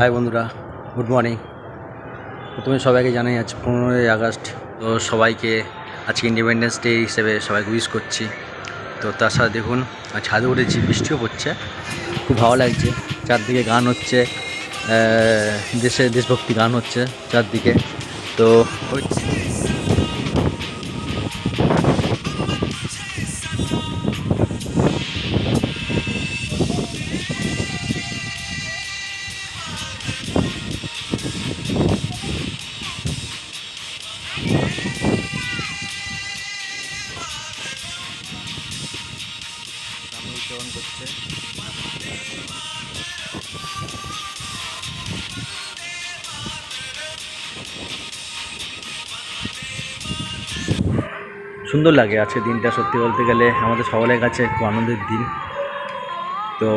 High বন্ধুরা good morning প্রথমে সবাইকে জানাই আজ পনেরোই আগস্ট, তো সবাইকে আজকে ইন্ডিপেন্ডেন্স ডে হিসেবে সবাইকে উইশ করছি। তো তার সাথে দেখুন ছাদে উঠেছি, বৃষ্টিও পড়ছে, খুব ভালো লাগছে। চারদিকে গান হচ্ছে দেশে দেশভক্তি গান হচ্ছে চারদিকে। তো উদযাপন করছে। সুন্দর লাগে আজকে দিনটা, সত্যি বলতে গেলে। আমাদের সকলের কাছে খুব আনন্দের দিন। তো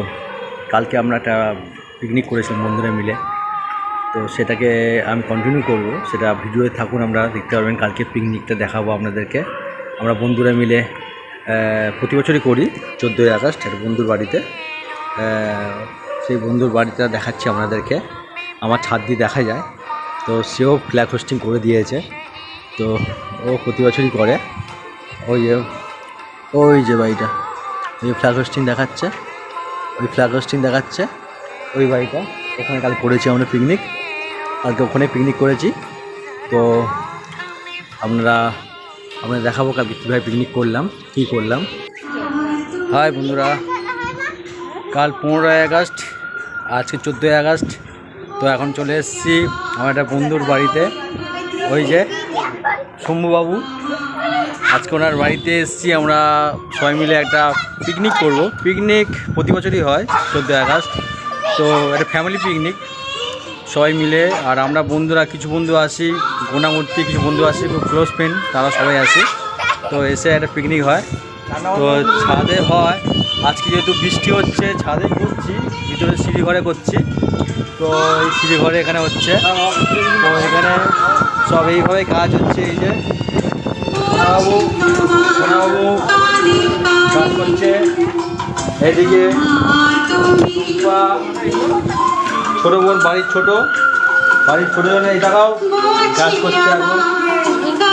কালকে আমরা একটা পিকনিক করেছিলাম বন্ধুরা মিলে। তো সেটাকে আমি কন্টিনিউ করব। সেটা ভিডিওতে থাকুন আমরা, দেখতে পারবেন কালকে পিকনিকটা দেখাবো আপনাদেরকে। আমরা বন্ধুরা মিলে প্রতি বছরই করি, চোদ্দোই আগস্ট একটা বন্ধুর বাড়িতে। সেই বন্ধুর বাড়িটা দেখাচ্ছি আপনাদেরকে। আমার ছাদ দিয়ে দেখা যায়, তো সেও ফ্ল্যাগ হোস্টিং করে দিয়েছে। তো ও প্রতি বছরই করে। ওই যে ওই যে বাড়িটা, ওই ফ্ল্যাগ হোস্টিং দেখাচ্ছে, ওই ফ্ল্যাগ হোস্টিং দেখাচ্ছে, ওই বাড়িটা। ওখানে কাল করেছি আমরা পিকনিক কালকে ওখানে পিকনিক করেছি। তো আপনারা আপনাদের দেখাবো কালকে কীভাবে পিকনিক করলাম, কী করলাম। হাই বন্ধুরা, কাল পনেরোই আগস্ট, আজকে চোদ্দোই আগস্ট, তো এখন চলে এসেছি আমার একটা বন্ধুর বাড়িতে। ওই যে শম্ভুবাবু, আজকে ওনার বাড়িতে এসেছি, আমরা সবাই মিলে একটা পিকনিক করব। পিকনিক প্রতি বছরই হয় চোদ্দোই আগস্ট, তো একটা ফ্যামিলি পিকনিক সবাই মিলে আর আমরা বন্ধুরা কিছু বন্ধু আসি গোনামূর্তি কিছু বন্ধু আসি খুব ক্লোজ ফ্রেন্ড তারা সবাই আসে তো এসে একটা পিকনিক হয়। তো ছাদে হয়। আজকে যেহেতু বৃষ্টি হচ্ছে ছাদে করছি ভিতরে সিঁড়ি ঘরে করছি। তো এই সিঁড়ি ঘরে এখানে হচ্ছে। তো এখানে সব এইভাবে কাজ হচ্ছে এই যে। সোনাবাবু কাজ করছে। এদিকে ছোট বোন, বাড়ির ছোট। বাড়ির ছোট জনে এই টাকাও কাজ করছে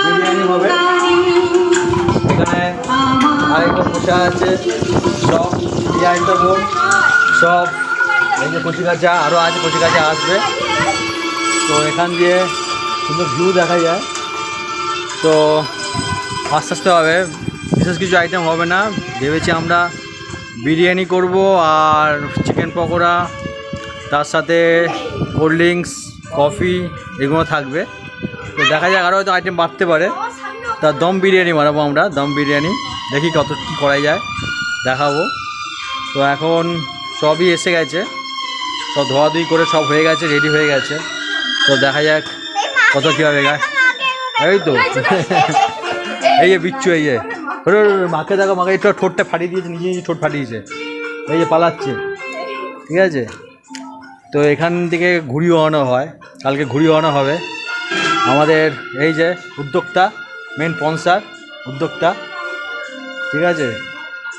বিরিয়ানি হবে। এখানে আরেকটা বসে আছে। সব বিরিয়ানিটা বোন। সব এই যে কচি কাঁচা আরও আছে কচি কাঁচা আসবে। তো এখান দিয়ে সুন্দর ভিউ দেখা যায়। তো আস্তে আস্তে হবে। বিশেষ কিছু আইটেম হবে না। ভেবেছি আমরা বিরিয়ানি করব আর চিকেন পকোড়া। তার সাথে কোল্ড ড্রিঙ্কস কফি এগুলো থাকবে। তো দেখা যাক আরও হয়তো আইটেম বাড়তে পারে। তা দম বিরিয়ানি বানাবো আমরা দম বিরিয়ানি। দেখি কত কী করা যায়। দেখাবো। তো এখন সবই এসে গেছে। সব ধোয়াধুয়ি করে সব হয়ে গেছে রেডি হয়ে গেছে। তো দেখা যাক কত কী হবে গায়ে। এই তো। এই যে বিচ্ছু এই যে। ওরে, মাকে দেখো মাকে একটু ঠোঁটটা ফাটিয়ে দিয়েছে নিজে নিজে ঠোঁট ফাটিয়েছে। এই যে পালাচ্ছে। ঠিক আছে? তো এখান থেকে ঘুড়ি ওড়ানো হয়। কালকে ঘুড়ি ওড়ানো হবে। আমাদের এই যে উদ্যোক্তা মেন স্পন্সার উদ্যোক্তা। ঠিক আছে?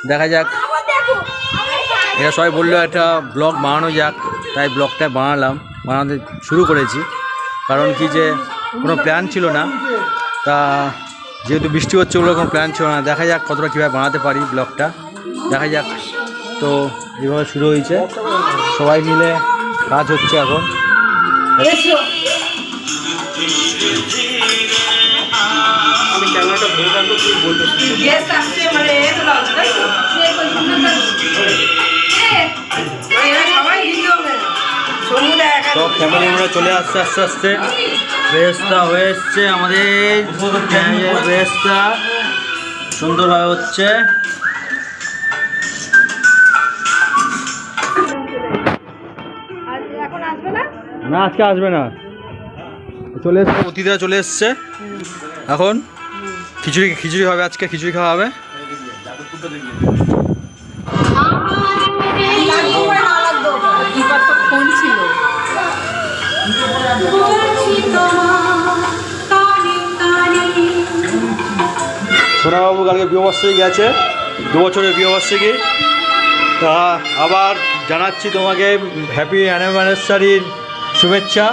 দেখা যাক। এরা সবাই বলল একটা ব্লগ বানানো যাক। তাই ব্লগটা বানালাম। বানাতে শুরু করেছি। কারণ কি যে কোনো প্ল্যান ছিল না। তা যেহেতু বৃষ্টি হচ্ছে ওগুলো কোনো প্ল্যান ছিল না। দেখা যাক কতটা কীভাবে বানাতে পারি ব্লগটা। দেখা যাক। তো এইভাবে শুরু হয়েছে। সবাই মিলে কাজ হচ্ছে এখন। মানে সব ফ্যামিলি মেম্বার চলে আসছে আস্তে আস্তে বেস্তা হয়ে এসছে আমাদের। বেস্তা সুন্দরভাবে হচ্ছে। না আজকে আসবে না। চলে এসছে অতিথিরা চলে এসছে। এখন খিচুড়ি খিচুড়ি হবে আজকে খিচুড়ি খাওয়া হবে। সোনাবাবু কালকে বিবাহবার্ষিকী গেছে দু বছরের বিবাহবার্ষিকী। তা আবার জানাচ্ছি তোমাকে হ্যাপি অ্যানিভার্সারির শুভেচ্ছা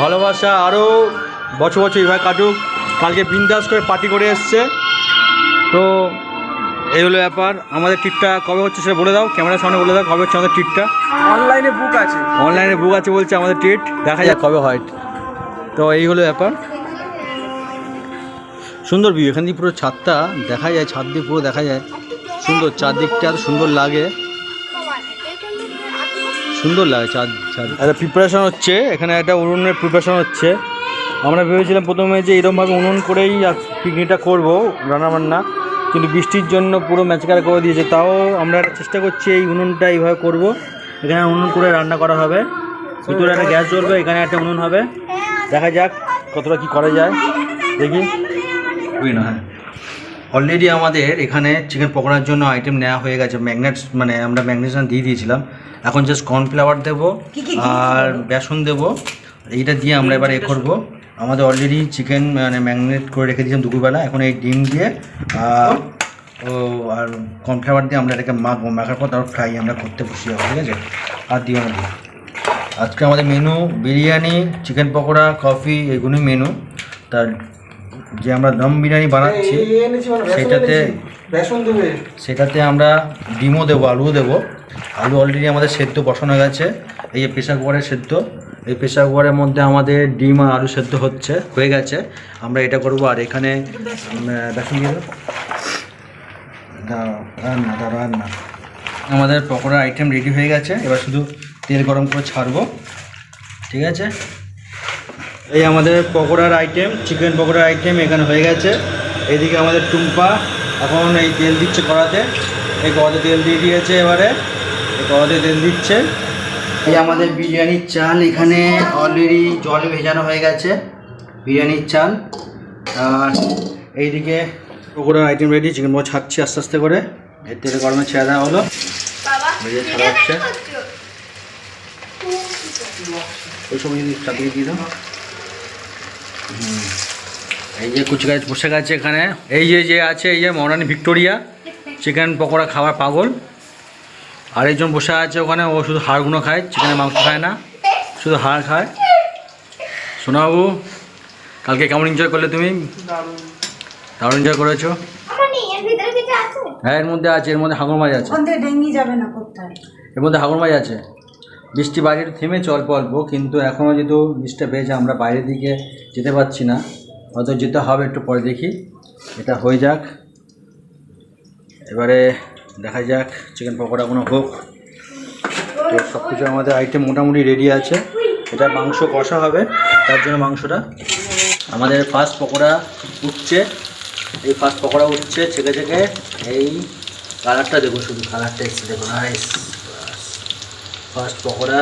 ভালোবাসা আরও বছর বছর এইভাবে কাটুক। কালকে বিন্দাস করে পার্টি করে এসছে। তো এই হলো ব্যাপার। আমাদের ট্রিটটা কবে হচ্ছে সেটা বলে দাও। ক্যামেরার সামনে বলে দাও কবে হচ্ছে আমাদের ট্রিটটা অনলাইনে বুক আছে। অনলাইনে বুক আছে বলছে আমাদের ট্রিট দেখা যাক কবে হয়। তো এই হলো ব্যাপার। সুন্দর ভিউ এখান দিয়ে পুরো ছাদটা দেখা যায় ছাদ দিয়ে পুরো দেখা যায়। সুন্দর চারদিকটা এত সুন্দর লাগে। সুন্দর লাগে চাঁদ চাঁদ। একটা প্রিপারেশন হচ্ছে এখানে একটা উনুনের প্রিপারেশন হচ্ছে। আমরা ভেবেছিলাম প্রথমে যে এরকমভাবে উনুন করেই পিকনিকটা করব রান্নাবান্না কিন্তু বৃষ্টির জন্য পুরো ম্যাচকার করে দিয়েছে। তাও আমরা একটা চেষ্টা করছি এই উনুনটা এইভাবে করব। এখানে উনুন করে রান্না করা হবে। ভিতরে একটা গ্যাস জ্বলবে এখানে একটা উনুন হবে। দেখা যাক কতটা কি করা যায়। দেখি। ওই না হ্যাঁ অলরেডি আমাদের এখানে চিকেন পকোড়ার জন্য আইটেম নেওয়া হয়ে গেছে ম্যাগনেটস মানে আমরা ম্যাগনেশন দিয়ে দিয়েছিলাম। এখন জাস্ট কর্নফ্লাওয়ার দেবো আর বেসন দেবো এইটা দিয়ে আমরা এবার এ করব। আমাদের অলরেডি চিকেন মানে ম্যাগনেট করে রেখে দিয়েছিলাম দুপুরবেলা এখন এই ডিম দিয়ে ও আর কর্নফ্লাওয়ার দিয়ে আমরা এটাকে মাখবো। মাখার পর তারপর ফ্রাই আমরা করতে বসি যাব ঠিক আছে? আর দিও না আজকে আমাদের menu biryani chicken pakora coffee এগুলোই মেনু তার যে আমরা দম বিরিয়ানি বানাচ্ছি সেটাতে বেসন দেবে। সেটাতে আমরা ডিমও দেবো আলুও দেবো। আলু অলরেডি আমাদের সেদ্ধ বসানো গেছে। এই যে প্রেশার কুকারের সেদ্ধ। এই প্রেশার কুকারের মধ্যে আমাদের ডিম আর আলু সেদ্ধ হচ্ছে হয়ে গেছে। আমরা এটা করব আর এখানে বেসন দিয়ে দেবো। দাঁড়াও আর না দাঁড়াও আর না আমাদের পকোড়ার আইটেম রেডি হয়ে গেছে। এবার শুধু তেল গরম করে ছাড়বো। ঠিক আছে? এই আমাদের পকোড়ার আইটেম চিকেন পকোড়ার আইটেম এখানে হয়ে গেছে। এইদিকে আমাদের টুম্পা এখন এই তেল দিচ্ছে কড়াতে। এই কড়াতে তেল দিয়ে দিয়েছে এবারে। এই কড়াতে তেল দিচ্ছে। এই আমাদের বিরিয়ানির চাল এখানে অলরেডি জলে ভেজানো হয়ে গেছে। বিরিয়ানির চাল। আর এইদিকে পকোড়ার আইটেম রেডি চিকেন পকোড়া ছাড়ছি আস্তে আস্তে করে। এর তেলে গরমে ছেড়ে দেওয়া হলো। ভেজে ছাড়া হচ্ছে। ওই সময় যদি চাপিয়ে দিয়ে দাও। এই যে কুচি গাছ বসে গেছে এখানে। এই যে যে আছে এই যে মরানি ভিক্টোরিয়া চিকেন পকোড়া খাওয়ার পাগল। আরেকজন বসে আছে ওখানে ও শুধু হাড়গুলো খায় চিকেনের মাংস খায় না শুধু হাড় খায়। সোনাবাবু কালকে কেমন এনজয় করলে তুমি? দারুণ। এনজয় করেছ? হ্যাঁ এর মধ্যে আছে এর মধ্যে হাঙর মাছ আছে এর মধ্যে হাঙর মাছ আছে। বৃষ্টি বাইরে থেমেছে অল্প অল্প কিন্তু এখনও যেহেতু বৃষ্টিটা পেয়েছে, আমরা বাইরের দিকে যেতে পারছি না। হয়তো যেতে হবে একটু পরে দেখি। এটা হয়ে যাক। এবারে দেখা যাক চিকেন পকোড়াগুলো হোক। তো সব কিছু আমাদের আইটেম মোটামুটি রেডি আছে। এটা মাংস কষা হবে, তার জন্য মাংসটা। আমাদের ফার্স্ট পকোড়া উঠছে। এই ফার্স্ট পকোড়া উঠছে ছেঁকে ছেঁকে। এই কালারটা দেখুন শুধু কালারটা এসছে দেখুন নাইস ফার্স্ট পকোড়া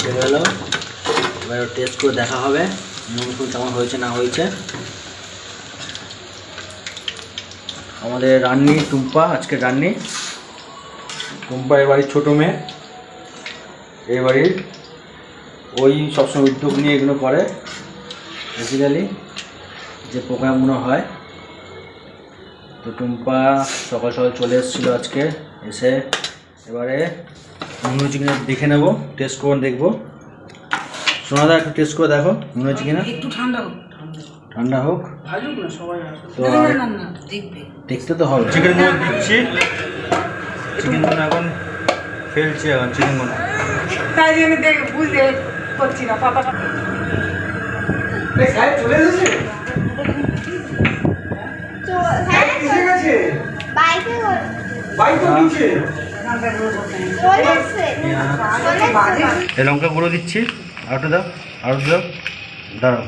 হয়ে গেল এবার টেস্ট করে দেখা হবে। নুন কেমন হয়েছে, না হয়েছে। আমাদের রান্নি টুম্পা আজকে রান্নি। টুম্পা এ বাড়ির ছোটো মেয়ে। এই বাড়ির। ওই সবসময় উদ্যোগ নিয়ে এগুলো করে। বেসিক্যালি যে প্রোগ্রামগুলো হয়। তো টুম্পা সকাল সকাল চলে এসেছিল আজকে। এসে এবারে মনে হচ্ছে কিনা দেখে নেব টেস্ট করে দেখব। সোনাদা একটু টেস্ট করে দেখো মনে হচ্ছে কিনা একটু ঠান্ডা হোক। ঠান্ডা হোক। ভাজুক না সবাই আসবে তো না আর না না দেখবে। দেখতে তো হবে। চিকেনগুলো দিচ্ছি। চিকেনগুলো এখন ফেলছি এখন চিকেনগুলো তাই জন্য দেখ বুঝতে করছি না সাহেব চলে এসেছে? গেছে? বাইকে বাইক তো নিচে। এই লঙ্কা গুঁড়ো দিচ্ছি। আর দাও আর দাও। দাঁড়াও।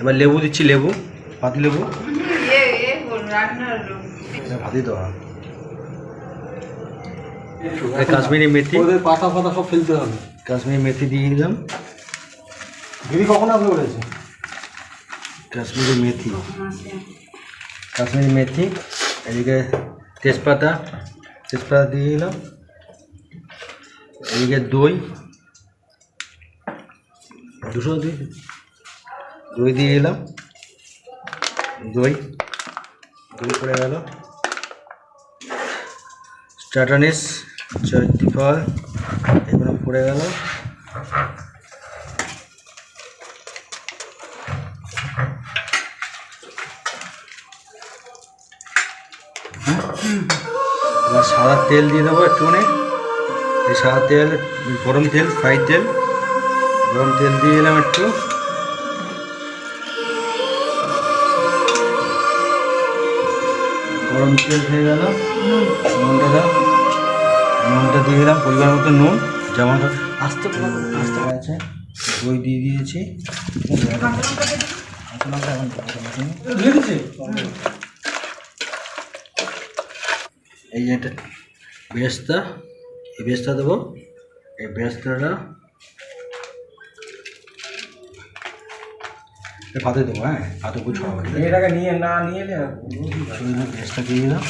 এবার লেবু দিচ্ছি লেবু পাতি লেবু। ভাতি এই কাশ্মীরি মেথি। ওদের পাতা ফাতা সব ফেলতে হবে। কাশ্মীরি মেথি দিয়ে দিলাম। দিদি কখন আপনি বলেছে কাশ্মীরি মেথি। কাশ্মীরি মেথি, এদিকে তেজপাতা তেজপাতা দিয়ে দিলাম। এদিকে দই, দুশো দিই, দই দিয়ে দিলাম। দই দই পড়ে গেল। স্টার্টানিস চারটি ফল, এগুলো পড়ে গেল। এবার সাদা তেল দিয়ে দেবো একটুখানি। এই সাদা তেল গরম তেল ফ্রাই তেল। গরম তেল দিয়ে দিলাম একটু। গরম তেল হয়ে গেল। নুনটা দাও। নুনটা দিয়ে দিলাম পরিমাণ মতো নুন। যেমন আস্তে আস্তে আছে দই দিয়ে দিয়েছি। এখন দেবো, কাঁচা লঙ্কা। এই যে এটা বেরেস্তা এই বেরেস্তা দেবো। এই বেরেস্তাটা এটা পাতে দেবো হ্যাঁ? পাতে পুরো ছড়াবো এটাকে নিয়ে না নিয়ে বেরেস্তা দিয়ে দিলাম।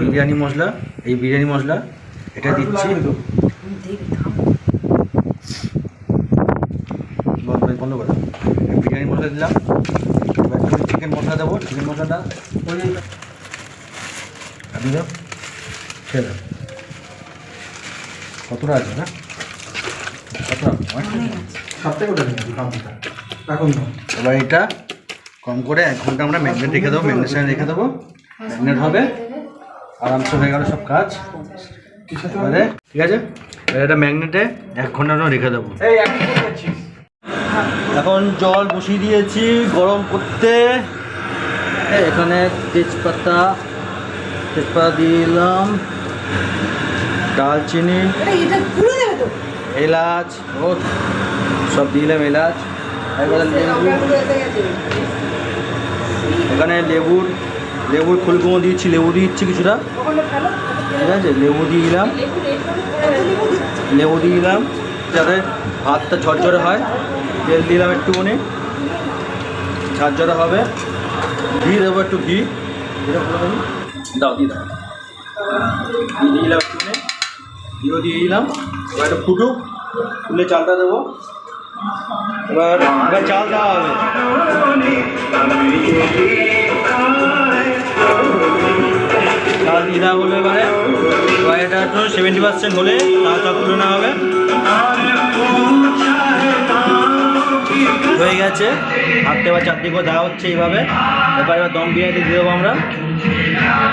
বিরিয়ানি মশলা এই বিরিয়ানি মশলা এটা দিচ্ছি। বন্ধ করে- বিরিয়ানি মশলা দিলাম। চিকেন মশলা দেবো। চিকেন মশলাটা আপনি দাও খেয়ে কতটা আছে না? কতটা? সব ওটা এখন এবার এটা কম করে এক ঘণ্টা আমরা ম্যাগনেট রেখে দেবো ম্যাগনেশনে রেখে দেবো। ম্যাগনেট হবে। আরামসে হয়ে গেল সব কাজ। এবারে ঠিক আছে? এটা ম্যাগনেটে এক ঘণ্টার জন্য রেখে দেবো। এখন জল বসিয়ে দিয়েছি গরম করতে। এখানে তেজপাতা তেজপাতা দিয়ে দিলাম দালচিনি এলাচ ও সব দিলাম এলাচ এখানে লেবুর লেবুর ফুলকুমো দিচ্ছি লেবু দিচ্ছি কিছুটা। ঠিক আছে লেবু দিয়ে দিলাম। লেবু দিয়ে দিলাম যাতে ভাতটা ঝরঝরে হয়। তেল দিলাম একটুখানি। ঝরঝরে হবে। ঘি দেবো একটু ঘি। দাও, দিয়ে দাও। দিয়ে দিলাম একটুখানি ঘিও দিয়ে দিলাম। এবার একটু ফুটুক, ফুলে চালটা দেবো। এবার এবার চাল দেওয়া হবে। চাল দিয়ে দেওয়া হলো এবারে। এবার এটা একটু সেভেন্টি পার্সেন্ট হলে তার চাল তুলে নেওয়া হবে। হয়ে গেছে। হাতে বা চারদিক দেওয়া হচ্ছে এইভাবে। এবার এবার দম বিরিয়ানি দিয়ে দেবো আমরা।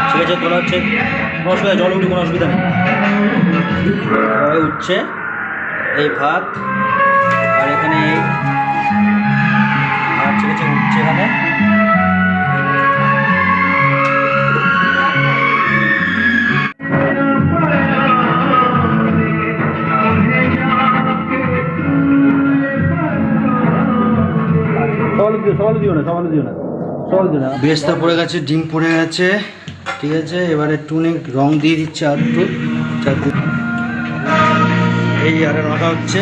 ঠিক আছে তোলা হচ্ছে কোনো অসুবিধা জল উঠি কোনো অসুবিধা নেই। উঠছে এই ভাত আর এখানে এই আর ঠিক আছে উঠছে এখানে। সকালে দিও না সকালে দিও না। সকালে দিও না। বেস্তা পড়ে গেছে ডিম পড়ে গেছে। ঠিক আছে? এবারে টুনে রং দিয়ে দিচ্ছে আর একটু এই জায়গাটা রাখা হচ্ছে।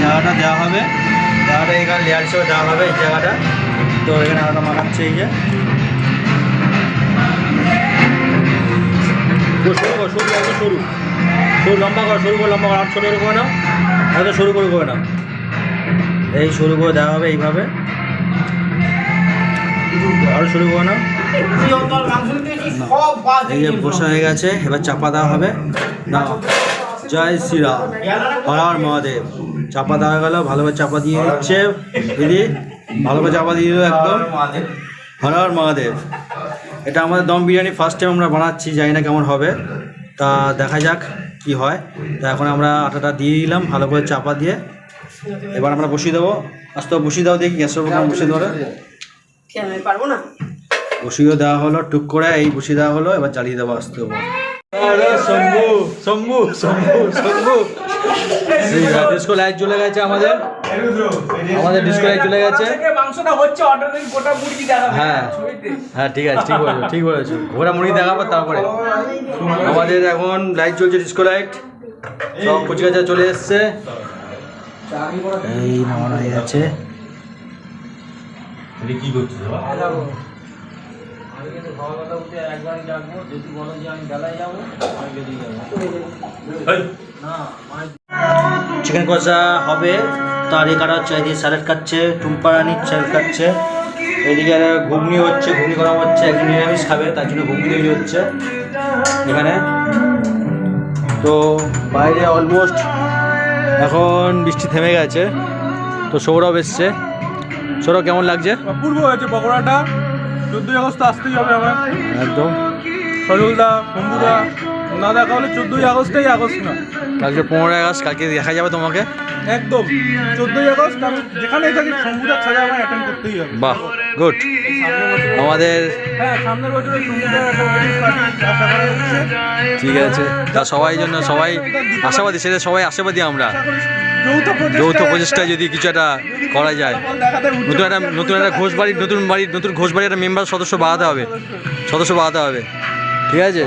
জায়গাটা দেওয়া হবে। জায়গাটা এখানে লেয়ার হিসেবে দেওয়া হবে, এই জায়গাটা। তো এখানে আলাদা মাখাচ্ছে, এই যে। সরু কর সরু লম্বা কর লম্বা কর। আর এই সরু করে দেওয়া হবে এইভাবে। আরও শুরু করে নাও। এই বসা হয়ে গেছে এবার চাপা দেওয়া হবে। না জয় শ্রীরাম। হর হর মহাদেব। চাপা দেওয়া গেল ভালোভাবে চাপা দিয়ে দিচ্ছে দিদি ভালোভাবে চাপা দিয়ে দিল একদম। হর হর মহাদেব। এটা আমাদের দম বিরিয়ানি ফার্স্ট টাইম আমরা বানাচ্ছি জানি না কেমন হবে। তা দেখা যাক কি হয়। তা এখন আমরা আটাটা দিয়ে দিলাম ভালো করে চাপা দিয়ে। এবার আমরা বসিয়ে দেবো। আস্তে বসিয়ে দাও দেখি গ্যাসের উপর বসিয়ে দেবো পারব না? বসিয়ে দেওয়া হলো টুক করে এই বসিয়ে দেওয়া হলো এবার চালিয়ে দেবো আসতে হবে শম্ভু শম্ভু শম্ভু শম্ভু। ডিস্কো লাইট জ্বলে গেছে আমাদের। আমাদের ডিস্কো লাইট জ্বলে গেছে। মাংসটা হচ্ছে অর্ডার গোটা মুরগি দেখাবে হ্যাঁ। হ্যাঁ ঠিক আছে ঠিক বলেছ ঠিক বলেছ। ঘোড়া মুড়ি দেখাবো তারপরে। আমাদের এখন লাইট চলছে ডিস্কো লাইট সব কুচি কাচা চলে এসছে। এই নামানো হয়ে গেছে। কি করছিস খাওয়া কথা উঠে একবারই ডাকবো যদি বলো যে আমি বেলায় যাব আমি বেরিয়ে যাব। না চিকেন কষা হবে। তার এ কাটা হচ্ছে এদিকে স্যালাড কাটছে টুম্পা রানির স্যালাড কাটছে এদিকে ঘুগনি হচ্ছে ঘুগনি করা হচ্ছে একজন নিরামিষ খাবে তার জন্য ঘুগনি তৈরি হচ্ছে এখানে। তো বাইরে অলমোস্ট এখন বৃষ্টি থেমে গেছে। তো সৌরভ এসছে। সৌরভ কেমন লাগছে? অপূর্ব হয়েছে পকোড়াটা। চোদ্দোই আগস্ট আসতেই হবে আমার। একদম। সজলদা শম্ভুদা না দেখা হলে চোদ্দোই আগস্টেই আগস্ট না। কালকে পনেরোই আগস্ট কালকে দেখা যাবে তোমাকে? একদম। চোদ্দোই আগস্ট আমি যেখানেই থাকি শম্ভুদার ছাড়া আমার অ্যাটেন্ড করতেই হবে। বাহ গুড আমাদের হ্যাঁ ঠিক আছে। তা সবাই জন্য সবাই আশাবাদী সেটা সবাই আশাবাদী আমরা। যৌথ প্রচেষ্টায় যৌথ প্রচেষ্টায় যদি কিছু একটা করা যায়। নতুন একটা নতুন একটা ঘোষ বাড়ির নতুন বাড়ির নতুন ঘোষ বাড়ির একটা মেম্বার সদস্য বাড়াতে হবে। সদস্য বাড়াতে হবে। ঠিক আছে?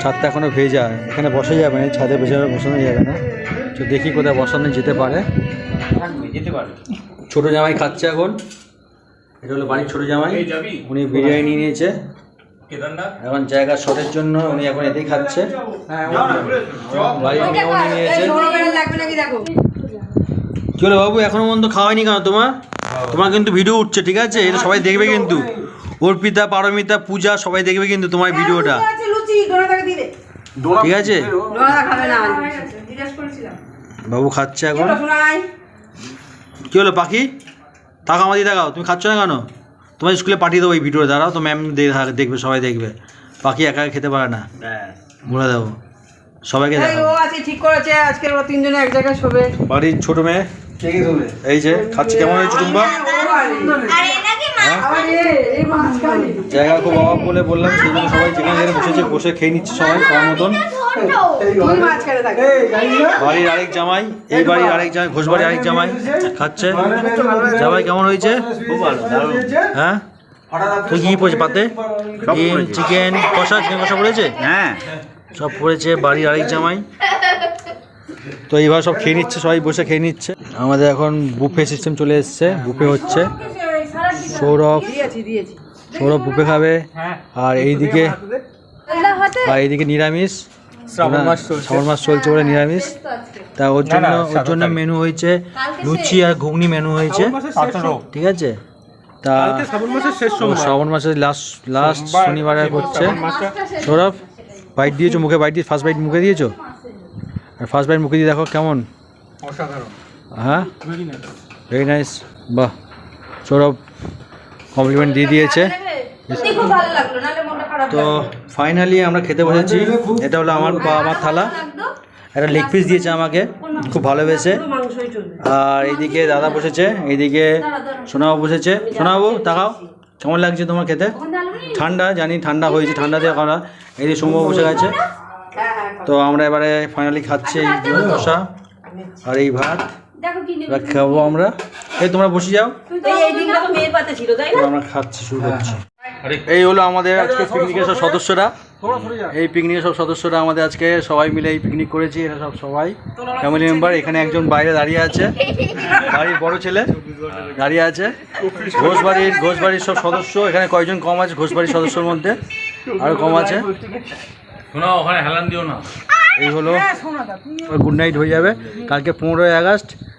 ছাদটা এখনও ভেজা। এখানে বসে যাবে না ছাদে বসে বসানো যাবে না। তো দেখি কোথায় বসানো যেতে পারে। যেতে পারে ছোট জামাই খাচ্ছে এখন। এটা হলো বাড়ির ছোটো জামাই। উনি বিরিয়ানি নিয়ে নিয়েছে। এখন জায়গা শর্টের জন্য উনি এখন এতেই খাচ্ছে। হ্যাঁ কি হলো বাবু এখনও পর্যন্ত খাওয়াইনি কেন তোমার? তোমার কিন্তু ভিডিও উঠছে ঠিক আছে? এটা সবাই দেখবে কিন্তু। অর্পিতা পারমিতা পূজা সবাই দেখবে কিন্তু তোমার ভিডিওটা। ডোনাটাকে দিলে ঠিক আছে। বাবু খাচ্ছে এখন। কি হলো পাখি? তাকাও আমাদের দেখাও তুমি খাচ্ছ না কেন? তোমার স্কুলে পাঠিয়ে দেবো এই ভিডিও দাঁড়াও তো ম্যাম দেখবে সবাই দেখবে। পাখি একা একা খেতে পারে না। বলে দেবো। সবাইকে এই ও আছে ঠিক করেছে আজকে ওরা তিনজনে এক জায়গায় শোবে। বাড়ির ছোট মেয়ে এই যে খাচ্ছে কেমন হয়েছে টুম্বা? জায়গা খুব অভাব বলে বললাম সেই জন্য সবাই যেখানে যেখানে বসেছে বসে খেয়ে নিচ্ছে সবাই সবার মতন। বাড়ির আরেক জামাই এই বাড়ির আরেক জামাই ঘোষ বাড়ির আরেক জামাই খাচ্ছে। জামাই কেমন হয়েছে? হ্যাঁ? তুই কি পড়েছে পাতে? ডিম চিকেন কষা চিকেন কষা পড়েছে? হ্যাঁ। সব পড়েছে বাড়ির আরেক জামাই। তো এইবার সব খেয়ে নিচ্ছে সবাই বসে খেয়ে নিচ্ছে। আমাদের এখন বুফে সিস্টেম চলে এসছে বুফে হচ্ছে। সৌরভ সৌরভ বুফে খাবে। আর এইদিকে আর এইদিকে নিরামিষ। শ্রাবণ মাস চলছে। শ্রাবণ মাস চলছে বলে নিরামিষ। তা ওর জন্য ওর জন্য মেনু হয়েছে লুচি আর ঘুগনি মেনু হয়েছে। ঠিক আছে? তা শ্রাবণ মাসের শেষ ও সোমবার শ্রাবণ মাসের লাস্ট লাস্ট শনিবারে করছে সৌরভ বাইট দিয়েছ মুখে? বাইট দিয়ে ফার্স্ট বাইট মুখে দিয়েছ? আর ফার্স্ট বাইট মুখে দিয়ে দেখো কেমন। হ্যাঁ? ভেরি নাইস বাহ। সৌরভ কমপ্লিমেন্ট দিয়ে দিয়েছে। তো ফাইনালি আমরা খেতে বসেছি। এটা হলো আমার বা আমার থালা। একটা লেগ পিস দিয়েছে আমাকে। খুব ভালোবেসে। আর এইদিকে দাদা বসেছে। এইদিকে সোনাবাবু বসেছে। সোনাবাবু তাকাও। কেমন লাগছে তোমার খেতে? ঠান্ডা জানি ঠান্ডা হয়েছে ঠান্ডা দিয়ে খাওয়া এইদিকে সোমবাবু বসে গেছে। তো আমরা এবারে ফাইনালি খাচ্ছি এই কষা আর এই ভাত। খাব আমরা। এই তোমরা বসে যাও। এই দিনটা তো মেয়ের পাতে ছিল তাই তো আমরা খাচ্ছি শুরু করছি। এই হলো আমাদের আজকে পিকনিকের সব সদস্যরা। এই পিকনিকের সব সদস্যরা আমাদের আজকে সবাই মিলে এই পিকনিক করেছি এরা সব সবাই। ফ্যামিলি মেম্বার এখানে একজন বাইরে দাঁড়িয়ে আছে। বাড়ির বড় ছেলে দাঁড়িয়ে আছে। ঘোষবাড়ির ঘোষবাড়ির সব সদস্য এখানে কয়জন কম আছে? ঘোষবাড়ির সদস্যর মধ্যে আরও কম আছে। ওখানে হেলান দিও না। এই হলো গুড নাইট হয়ে যাবে। কালকে পনেরোই আগস্ট।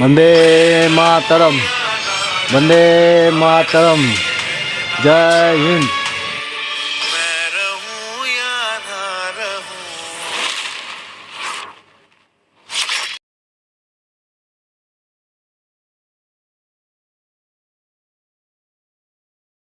वंदे मातरम वंदे मातरम। जय हिंद।